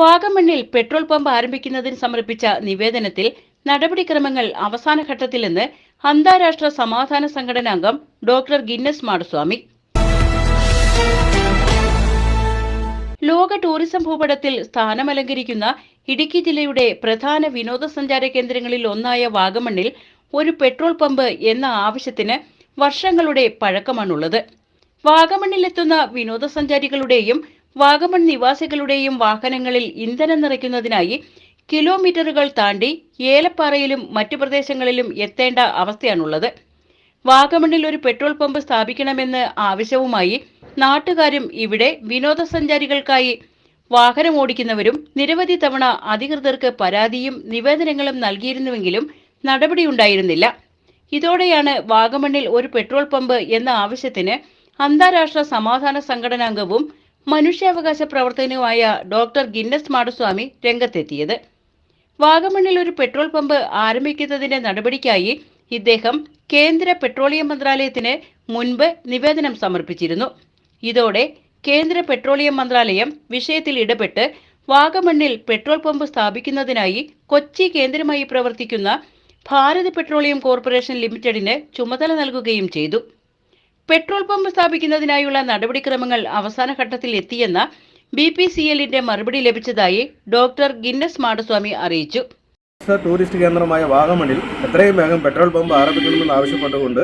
വാഗമണ്ണിൽ petrol pump ആരംഭിക്കുന്നതിന് സമർപ്പിച്ച നിവേദനത്തിൽ നടപടിക്രമങ്ങൾ അവസാനഘട്ടത്തിലെന്ന് അന്താരാഷ്ട്ര സമാധാന സംഘടനാംഗം ഡോക്ടർ ഗിന്നസ് മാടസ്വാമി. ലോക ടൂറിസം ഭൂപടത്തിൽ സ്ഥാനമലങ്കരിക്കുന്ന ഇടുക്കി ജില്ലയുടെ പ്രധാന വിനോദസഞ്ചാര കേന്ദ്രങ്ങളിൽ ഒന്നായ വാഗമണ്ണിൽ ഒരു പെട്രോൾ പമ്പ് എന്ന ആവശ്യത്തിന് വർഷങ്ങളുടെ പഴക്കമാണുള്ളത്. വാഗമണ്ണിലെത്തുന്ന വിനോദസഞ്ചാരികളുടെയും വാഗമൺ നിവാസികളുടെയും വാഹനങ്ങളിൽ ഇന്ധനം നിറയ്ക്കുന്നതിനായി കിലോമീറ്ററുകൾ താണ്ടി ഏലപ്പാറയിലും മറ്റു പ്രദേശങ്ങളിലും എത്തേണ്ട അവസ്ഥയാണുള്ളത്. വാഗമണ്ണിൽ ഒരു പെട്രോൾ പമ്പ് സ്ഥാപിക്കണമെന്ന് ആവശ്യവുമായി നാട്ടുകാരും ഇവിടെ വിനോദസഞ്ചാരികൾക്കായി വാഹനം ഓടിക്കുന്നവരും നിരവധി തവണ അധികൃതർക്ക് പരാതിയും നിവേദനങ്ങളും നൽകിയിരുന്നുവെങ്കിലും നടപടിയുണ്ടായിരുന്നില്ല. ഇതോടെയാണ് വാഗമണ്ണിൽ ഒരു പെട്രോൾ പമ്പ് എന്ന ആവശ്യത്തിന് അന്താരാഷ്ട്ര സമാധാന സംഘടനാംഗവും മനുഷ്യാവകാശ പ്രവർത്തകനുമായ ഡോക്ടർ ഗിന്നസ് മാടസ്വാമി രംഗത്തെത്തിയത്. വാഗമണ്ണിൽ ഒരു പെട്രോൾ പമ്പ് ആരംഭിക്കുന്നതിന്റെ നടപടിക്കായി ഇദ്ദേഹം കേന്ദ്ര പെട്രോളിയം മന്ത്രാലയത്തിന് മുൻപ് നിവേദനം സമർപ്പിച്ചിരുന്നു. ഇതോടെ കേന്ദ്ര പെട്രോളിയം മന്ത്രാലയം വിഷയത്തിൽ ഇടപെട്ട് വാഗമണ്ണിൽ പെട്രോൾ പമ്പ് സ്ഥാപിക്കുന്നതിനായി കൊച്ചി കേന്ദ്രമായി പ്രവർത്തിക്കുന്ന ഭാരത് പെട്രോളിയം കോർപ്പറേഷൻ ലിമിറ്റഡിന് ചുമതല നൽകുകയും ചെയ്തു. പെട്രോൾ പമ്പ് സ്ഥാപിക്കുന്നതിനായുള്ള നടപടിക്രമങ്ങൾ അവസാന ഘട്ടത്തിൽ എത്തിയെന്ന ബി പി സി എല്ലിന്റെ മറുപടി ലഭിച്ചതായി ഡോക്ടർ ഗിന്നസ് മാടസ്വാമി അറിയിച്ചു. ടൂറിസ്റ്റ് കേന്ദ്രമായ വാഗമണിൽ എത്രയും വേഗം പെട്രോൾ പമ്പ് ആരംഭിക്കണമെന്ന് ആവശ്യപ്പെട്ടുകൊണ്ട്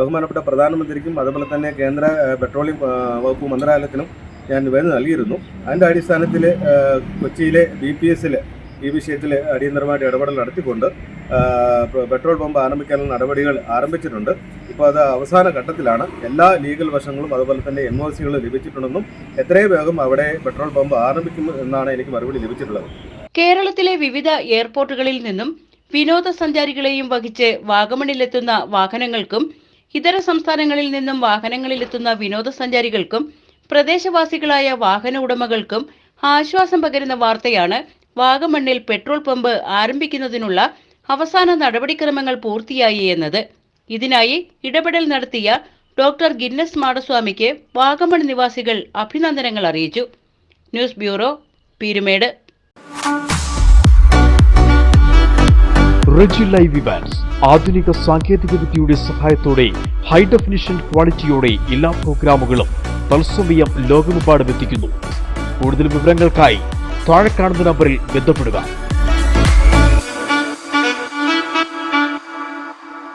ബഹുമാനപ്പെട്ട പ്രധാനമന്ത്രിക്കും അതുപോലെ തന്നെ കേന്ദ്ര പെട്രോളിയം വകുപ്പ് മന്ത്രാലയത്തിനും ഞാൻ വേദന നൽകിയിരുന്നു. അതിന്റെ അടിസ്ഥാനത്തിൽ കൊച്ചിയിലെ ബി പി എസിൽ ഈ വിഷയത്തിൽ അടിയന്തരമായിട്ട് ഇടപെടൽ നടത്തിക്കൊണ്ട് പെട്രോൾ പമ്പ് ആരംഭിക്കാനുള്ള നടപടികൾ ആരംഭിച്ചിട്ടുണ്ട്. ഇപ്പോൾ അത് അവസാന ഘട്ടത്തിലാണ്. എല്ലാ ലീഗൽ വശങ്ങളും അതുപോലെ തന്നെ എൻ ഒ സികൾ ലഭിച്ചിട്ടുണ്ടെന്നും എത്രയും വേഗം അവിടെ പെട്രോൾ പമ്പ് ആരംഭിക്കും എന്നാണ് എനിക്ക് മറുപടി ലഭിച്ചിട്ടുള്ളത്. കേരളത്തിലെ വിവിധ എയർപോർട്ടുകളിൽ നിന്നും വിനോദസഞ്ചാരികളെയും വഹിച്ച് വാഗമണിലെത്തുന്ന വാഹനങ്ങൾക്കും ഇതര സംസ്ഥാനങ്ങളിൽ നിന്നും വാഹനങ്ങളിലെത്തുന്ന വിനോദസഞ്ചാരികൾക്കും പ്രദേശവാസികളായ വാഹന ഉടമകൾക്കും ആശ്വാസം പകരുന്ന വാർത്തയാണ് വാഗമണ്ണിൽ പെട്രോൾ പമ്പ് ആരംഭിക്കുന്നതിനുള്ള അവസാന നടപടിക്രമങ്ങൾ പൂർത്തിയായി എന്നത്. ഇതിനായി ഇടപെടൽ നടത്തിയ ഡോക്ടർ ഗിന്നസ് മാടസ്വാമിക്ക് വാഗമൺ നിവാസികൾ അഭിനന്ദനങ്ങൾ അറിയിച്ചു. News bureau Peermade. Reji live Evans ആധുനിക സാങ്കേതിക സഹായത്തോടെ ഹൈ ഡെഫിനിഷൻ ക്വാളിറ്റിയോടെ എല്ലാ പ്രോഗ്രാമുകളും തത്സമയം ലോകമെമ്പാടും എത്തിക്കുന്നു. കൂടുതൽ വിവരങ്ങൾക്കായി താഴെ കാണുന്ന നമ്പറിൽ ബന്ധപ്പെടുക.